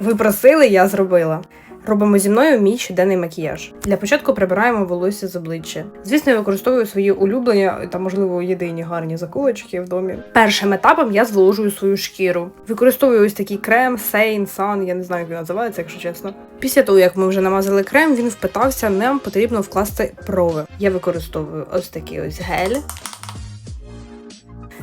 Ви просили, я зробила. Робимо зі мною мій щоденний макіяж. Для початку прибираємо волосся з обличчя. Звісно, я використовую свої улюблені та, можливо, єдині гарні заколочки в домі. Першим етапом я зволожую свою шкіру. Використовую ось такий крем Сейн Сан, я не знаю, як він називається, якщо чесно. Після того, як ми вже намазали крем, він впитався, нам потрібно вкласти прови. Я використовую ось такий ось гель.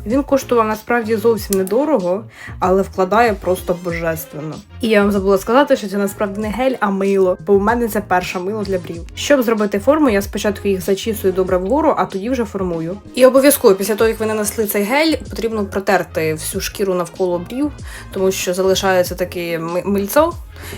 Він коштував насправді зовсім недорого, але вкладає просто божественно. І я вам забула сказати, що це насправді не гель, а мило, бо в мене це перше мило для брів. Щоб зробити форму, я спочатку їх зачісую добре вгору, а тоді вже формую. І обов'язково після того, як ви нанесли цей гель, потрібно протерти всю шкіру навколо брів, тому що залишається таке мильцо.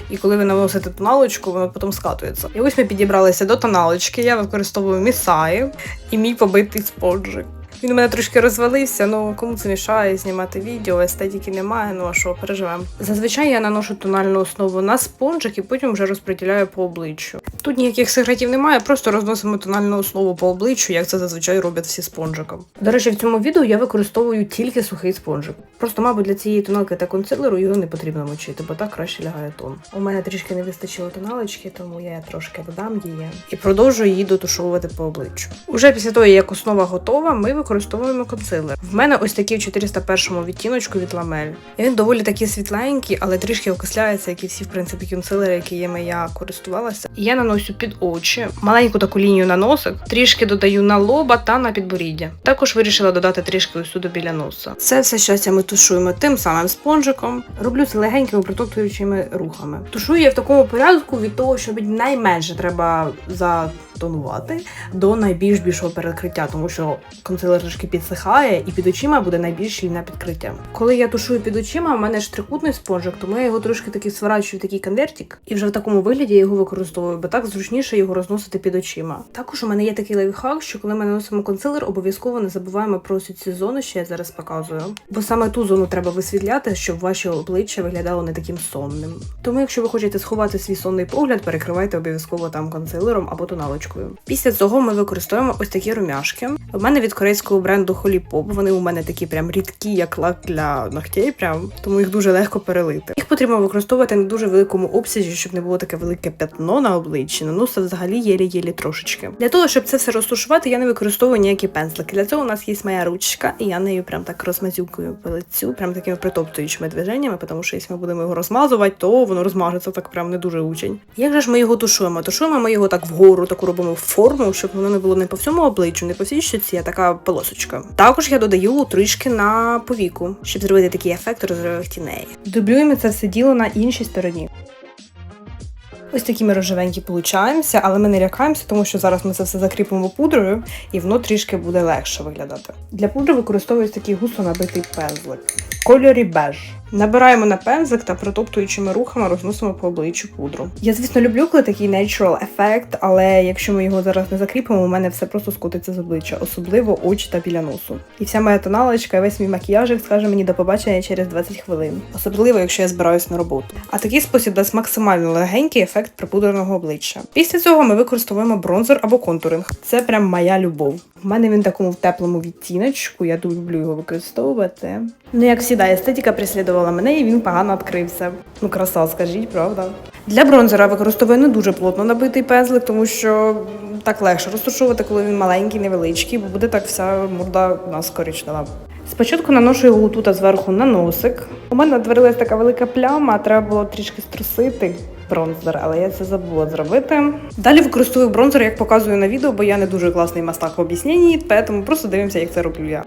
І коли ви наносите тоналочку, воно потім скатується. І ось ми підібралися до тоналочки. Я використовую місаї і мій побитий споджик. Він у мене трошки розвалився, ну кому це мішає знімати відео, естетики немає, ну а що, переживемо. Зазвичай я наношу тональну основу на спонжик і потім вже розподіляю по обличчю. Тут ніяких секретів немає, просто розносимо тональну основу по обличчю, як це зазвичай роблять всі спонжиком. До речі, в цьому відео я використовую тільки сухий спонжик. Просто, мабуть, для цієї тоналки та консилеру його не потрібно мочити, бо так краще лягає тон. У мене трішки не вистачило тоналочки, тому я трошки додам її і продовжую її дотушовувати по обличчю. Уже після того, як основа готова, ми використовуємо консилер. В мене ось такий в 401 відтіночку від ламель. Він доволі такий світленький, але трішки окисляється, як і всі, в принципі, консилери, якими я користувалася. Я наношу під очі, маленьку таку лінію на носик, трішки додаю на лоба та на підборіддя. Також вирішила додати трішки ось сюди біля носа. Це все щастя ми тушуємо тим самим спонжиком. Роблю це легенькими протоптуючими рухами. Тушую я в такому порядку від того, що найменше треба затонувати до найбільш більшого перекриття, тому що консилер трошки підсихає, і під очима буде найбільш щільне підкриття. Коли я тушую під очима, у мене ж трикутний спонжик, тому я його трошки таки сворачую в такий конвертик, і вже в такому вигляді я його використовую, бо так зручніше його розносити під очима. Також у мене є такий лайфхак, що коли ми наносимо консилер, обов'язково не забуваємо про ці зони, що я зараз показую. Бо саме ту зону треба висвітляти, щоб ваше обличчя виглядало не таким сонним. Тому, якщо ви хочете сховати свій сонний погляд, перекривайте обов'язково там консилером або тоналочкою. Після цього ми використовуємо ось такі румяшки. У мене від корейського бренду Pop. Вони у мене такі прям рідкі, як лак для ногтей, прям тому їх дуже легко перелити. Їх потрібно використовувати на дуже великому обсязі, щоб не було таке велике пятно на обличчі. Наноса взагалі єлі-єлі трошечки. Для того, щоб це все розтушувати, я не використовую ніякі пензлики. Для цього у нас є моя ручка, і я нею прям так розмазюкую по лицю, прям такими притоптуючими движеннями, тому що якщо ми будемо його розмазувати, то воно розмажеться так прям не дуже учень. Як же ж ми його тушуємо? Тушуємо ми його так вгору, таку робимо форму, щоб воно не було не по всьому обличчю, не по всій щоці, а така полосочка. Також я додаю трішки на повіку, щоб зробити такий ефект розривих тіней. Дублюємо це все діло на іншій стороні. Ось такі ми рожевенькі получаємося, але ми не лякаємося, тому що зараз ми це все закріпимо пудрою, і воно трішки буде легше виглядати. Для пудри використовується такий густо набитий пензлик. Кольорі беж. Набираємо на пензлик та протоптуючими рухами розносимо по обличчю пудру. Я, звісно, люблю, коли такий natural ефект, але якщо ми його зараз не закріпимо, у мене все просто скотиться з обличчя, особливо очі та біля носу. І вся моя тоналочка, і весь мій макіяжик скаже мені до побачення через 20 хвилин, особливо якщо я збираюсь на роботу. А такий спосіб дасть максимально легенький ефект припудреного обличчя. Після цього ми використовуємо бронзер або контуринг. Це прям моя любов. У мене він в такому теплому відтіночку, я люблю його використовувати. Ну, як завжди, естетика преслідувала мене, і він погано відкрився. Ну, краса, скажіть, правда? Для бронзера використовую не дуже плотно набитий пензлик, тому що так легше розташовувати, коли він маленький, невеличкий, бо буде так вся морда у нас коричнева. Спочатку наношу його тут зверху на носик. У мене утворилась така велика пляма, треба було трішки струсити бронзер, але я це забула зробити. Далі використовую бронзер, як показую на відео, бо я не дуже класний мастак в об'ясненні, тому просто дивимося, як це роблю я.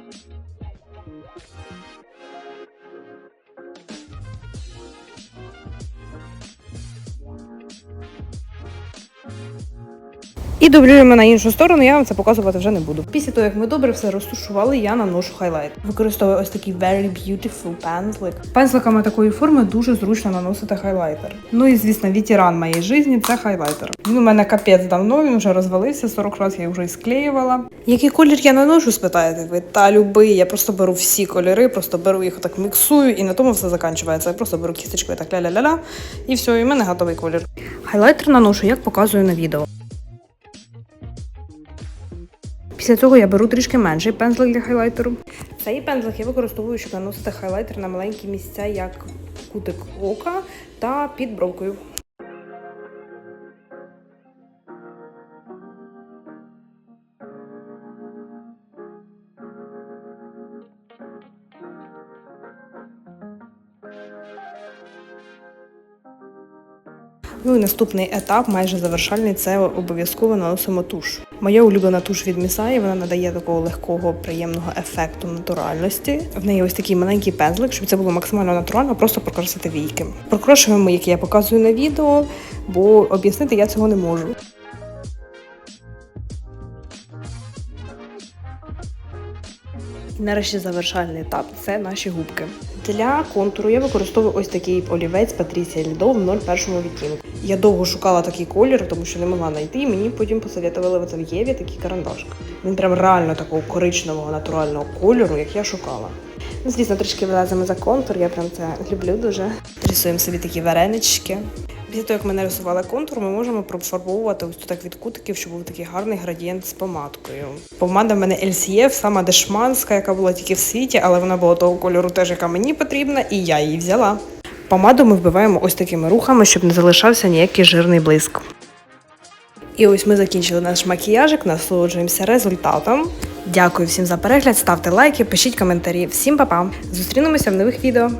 І дублюємо на іншу сторону, я вам це показувати вже не буду. Після того, як ми добре все розтушували, я наношу хайлайт. Використовую ось такий very beautiful пензлик. Пензликами такої форми дуже зручно наносити хайлайтер. Ну і звісно, ветеран моєї житті це хайлайтер. Він у мене капець давно, він вже розвалився, 40 разів я вже і склеювала. Який колір я наношу, спитаєте ви? Та любий, я просто беру всі кольори, просто беру їх так міксую і на тому все закінчується. Я просто беру кісточкою так ля-ля-ля-ля, і все, і в мене готовий колір. Хайлайтер наношу, як показую на відео. Після цього я беру трішки менший пензлик для хайлайтеру. Цей пензлик я використовую, щоб наносити хайлайтер на маленькі місця, як кутик ока та під бровкою. Ну і наступний етап, майже завершальний, це обов'язково наносимо туш. Моя улюблена туш від Місаї, вона надає такого легкого, приємного ефекту натуральності. В неї ось такий маленький пензлик, щоб це було максимально натурально, просто прокрасити війки. Прокрошуємо, як я показую на відео, бо об'яснити я цього не можу. І нарешті завершальний етап це наші губки. Для контуру я використовую ось такий олівець Patricia Lido в 01 відтінку. Я довго шукала такий колір, тому що не могла знайти. І мені потім посоветували в Єві такий карандаш. Він прям реально такого коричневого натурального кольору, як я шукала. Ну, звісно, трішки вилазимо за контур, я прям це люблю дуже. Рисуємо собі такі варенички. Після того, як ми нарисували контур, ми можемо профарбовувати ось тут так від кутиків, щоб був такий гарний градієнт з помадкою. Помада в мене LCF, сама дешманська, яка була тільки в світі, але вона була того кольору, теж яка мені потрібна, і я її взяла. Помаду ми вбиваємо ось такими рухами, щоб не залишався ніякий жирний блиск. І ось ми закінчили наш макіяжик, насолоджуємося результатом. Дякую всім за перегляд, ставте лайки, пишіть коментарі. Всім па-па! Зустрінемося в нових відео.